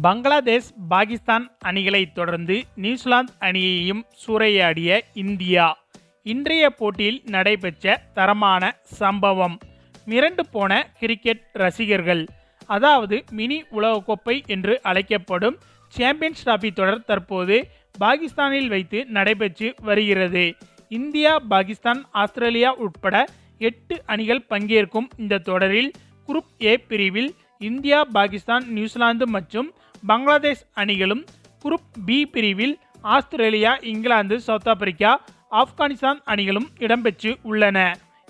பங்களாதேஷ் பாகிஸ்தான் அணிகளை தொடர்ந்து நியூசிலாந்து அணியையும் சூறையாடிய இந்தியா இன்றைய போட்டியில் நடைபெற்ற தரமான சம்பவம். மிரண்டு போன கிரிக்கெட் ரசிகர்கள் அதாவது மினி உலகக்கோப்பை என்று அழைக்கப்படும் சாம்பியன்ஸ் டிராபி தொடர் தற்போது பாகிஸ்தானில் வைத்து நடைபெற்று வருகிறது. இந்தியா பாகிஸ்தான் ஆஸ்திரேலியா உட்பட எட்டு அணிகள் பங்கேற்கும் இந்த தொடரில் குரூப் ஏ பிரிவில் இந்தியா பாகிஸ்தான் நியூசிலாந்து மற்றும் பங்களாதேஷ் அணிகளும் குரூப் பி பிரிவில் Australia England South Africa Afghanistan அணிகளும் இடம்பெற்று உள்ளன.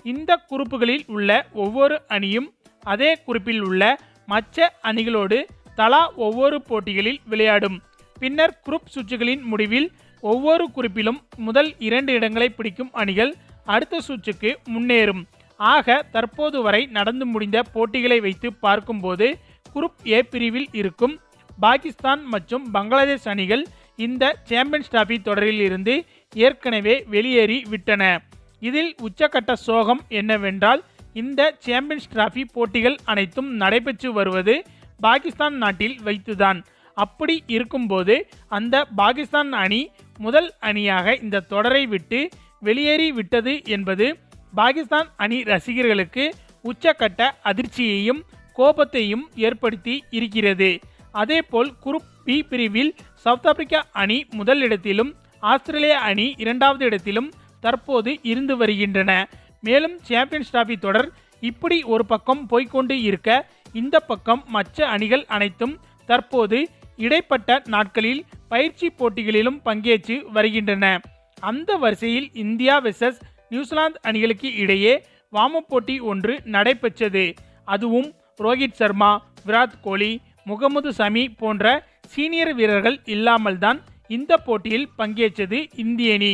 இந்த குறிப்புகளில் உள்ள ஒவ்வொரு அணியும் அதே குறிப்பில் உள்ள மற்ற அணிகளோடு தலா ஒவ்வொரு போட்டிகளில் விளையாடும். பின்னர் குரூப் சுற்றுகளின் முடிவில் ஒவ்வொரு குறிப்பிலும் முதல் இரண்டு இடங்களை பிடிக்கும் அணிகள் அடுத்த சுற்றுக்கு முன்னேறும். ஆக தற்போது வரை நடந்து முடிந்த போட்டிகளை வைத்து பார்க்கும்போது குரூப் ஏ பிரிவில் இருக்கும் பாகிஸ்தான் மற்றும் பங்களாதேஷ் அணிகள் இந்த சாம்பியன்ஸ் டிராபி தொடரில் இருந்து ஏற்கனவே வெளியேறி விட்டன. இதில் உச்சக்கட்ட சோகம் என்னவென்றால் இந்த சாம்பியன்ஸ் டிராஃபி போட்டிகள் அனைத்தும் நடைபெற்று வருவது பாகிஸ்தான் நாட்டில் வைத்துதான். அப்படி இருக்கும்போது அந்த பாகிஸ்தான் அணி முதல் அணியாக இந்த தொடரை விட்டு வெளியேறி விட்டது என்பது பாகிஸ்தான் அணி ரசிகர்களுக்கு உச்சக்கட்ட அதிர்ச்சியையும் கோபத்தையும் ஏற்படுத்தி இருக்கிறது. அதேபோல் குரூப் பி பிரிவில் சவுத் ஆப்பிரிக்கா அணி முதல் இடத்திலும் அணி இரண்டாவது இடத்திலும் தற்போது இருந்து வருகின்றன. மேலும் சாம்பியன்ஸ் டிராபி தொடர் இப்படி ஒரு பக்கம் போய்க்கொண்டு இருக்க இந்த பக்கம் மற்ற அணிகள் அனைத்தும் தற்போது இடைப்பட்ட நாட்களில் பயிற்சி போட்டிகளிலும் பங்கேற்று வருகின்றன. அந்த வரிசையில் இந்தியா வெர்சஸ் நியூசிலாந்து அணிகளுக்கு இடையே வாம போட்டி ஒன்று நடைபெற்றது. அதுவும் ரோஹித் சர்மா விராட் கோலி முகமது சமி போன்ற சீனியர் வீரர்கள் இல்லாமல் தான் இந்த போட்டியில் பங்கேற்றது இந்திய அணி.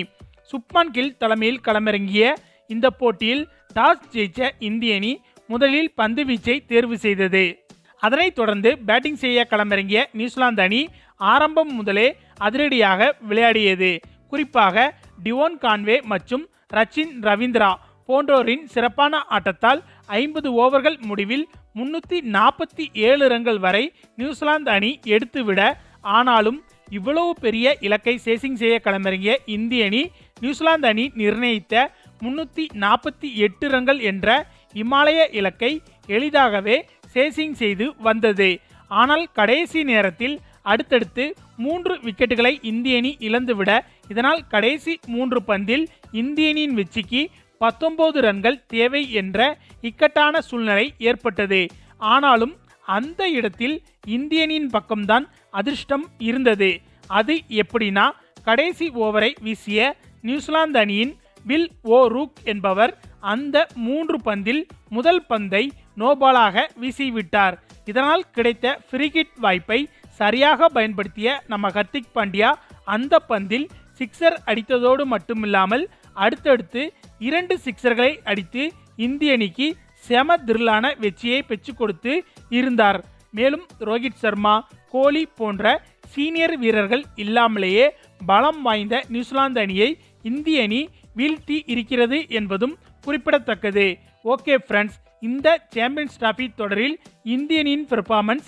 சுப்மான் கில் தலைமையில் களமிறங்கிய இந்த போட்டியில் டாஸ் ஜெயிச்ச இந்திய அணி முதலில் பந்து வீச்சை தேர்வு செய்தது. அதனைத் தொடர்ந்து பேட்டிங் செய்ய களமிறங்கிய நியூசிலாந்து அணி ஆரம்பம் முதலே அதிரடியாக விளையாடியது. குறிப்பாக டிவோன் கான்வே மற்றும் ரச்சின் ரவீந்திரா போன்றோரின் சிறப்பான ஆட்டத்தால் ஐம்பது ஓவர்கள் முடிவில் முன்னூற்றி நாற்பத்தி ஏழு ரன்கள் வரை நியூசிலாந்து அணி எடுத்துவிட ஆனாலும் இவ்வளவு பெரிய இலக்கை சேசிங் செய்ய களமிறங்கிய இந்திய அணி நியூசிலாந்து அணி நிர்ணயித்த முன்னூற்றி நாற்பத்தி எட்டு ரன்கள் என்ற இமாலய இலக்கை எளிதாகவே சேசிங் செய்து வந்தது. ஆனால் கடைசி நேரத்தில் அடுத்தடுத்து மூன்று விக்கெட்டுகளை இந்திய அணி இழந்துவிட இதனால் கடைசி மூன்று பந்தில் இந்திய அணியின் வெற்றிக்கு பத்தொன்பது ரன்கள் தேவை என்ற இக்கட்டான சூழ்நிலை ஏற்பட்டது. ஆனாலும் அந்த இடத்தில் இந்திய அணியின் பக்கம்தான் அதிர்ஷ்டம் இருந்தது. அது எப்படின்னா கடைசி ஓவரை வீசிய நியூசிலாந்து அணியின் பில் ஓ ரூக் என்பவர் அந்த மூன்று பந்தில் முதல் பந்தை நோபாலாக வீசிவிட்டார். இதனால் கிடைத்த ஃப்ரீகிட் வாய்ப்பை சரியாக பயன்படுத்திய நம்ம ஹர்திக் பாண்டியா அந்த பந்தில் சிக்ஸர் அடித்ததோடு மட்டுமில்லாமல் அடுத்தடுத்து இரண்டு சிக்சர்களை அடித்து இந்திய அணிக்கு செம திரளான வெற்றியை பெற்றுக் கொடுத்து இருந்தார். மேலும் ரோஹித் சர்மா கோலி போன்ற சீனியர் வீரர்கள் இல்லாமலேயே பலம் வாய்ந்த நியூசிலாந்து அணியை இந்திய அணி வீழ்த்தி இருக்கிறது என்பதும் குறிப்பிடத்தக்கது. ஓகே ஃப்ரெண்ட்ஸ் இந்த சாம்பியன்ஸ் டிராஃபி தொடரில் இந்திய அணியின் பெர்ஃபார்மன்ஸ்